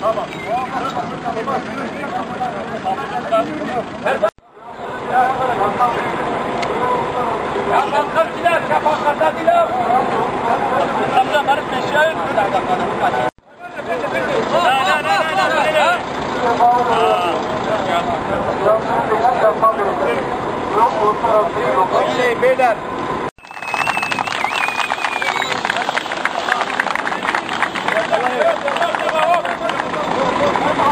Tamam. Beyler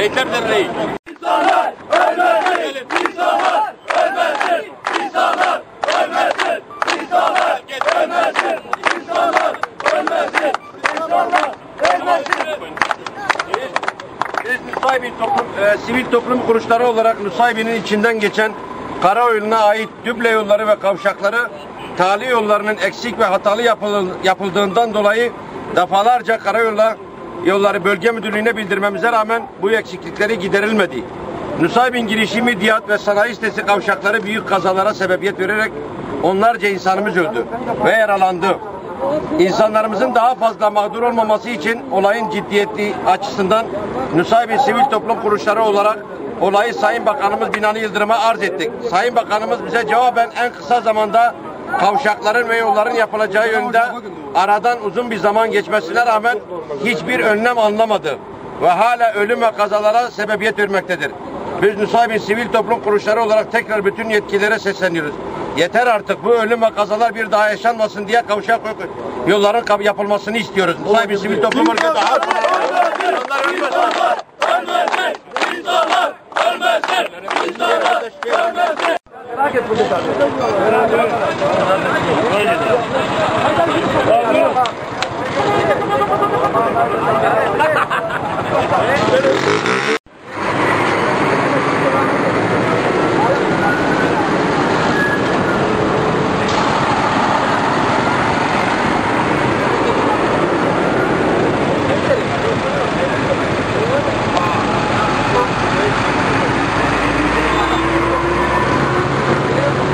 Beylerbeyi. Biz Nusaybin toplum, e, sivil toplum kuruluşları olarak Nusaybin'in içinden geçen karayoluna ait düble yolları ve kavşakları tali yollarının eksik ve hatalı yapıl- yapıldığından dolayı defalarca karayollar yolları bölge müdürlüğüne bildirmemize rağmen bu eksiklikleri giderilmedi. Nusaybin girişimi Diyat ve sanayi sitesi kavşakları büyük kazalara sebebiyet vererek onlarca insanımız öldü ve yaralandı. İnsanlarımızın daha fazla mağdur olmaması için olayın ciddiyeti açısından Nusaybin Sivil Toplum Kuruluşları olarak olayı Sayın Bakanımız Binali Yıldırım'a arz ettik. Sayın Bakanımız bize cevaben en kısa zamanda kavşakların ve yolların yapılacağı yönde aradan uzun bir zaman geçmesine rağmen hiçbir önlem alınamadı ve hala ölüm ve kazalara sebebiyet vermektedir. Biz Nusaybin Sivil Toplum Kuruluşları olarak tekrar bütün yetkililere sesleniyoruz. Yeter artık bu ölüm ve kazalar bir daha yaşanmasın diye kavşak yolların yapılmasını istiyoruz. Nusaybin Sivil Toplum İnsanlar ölmesin. Böyle de. Böyle de.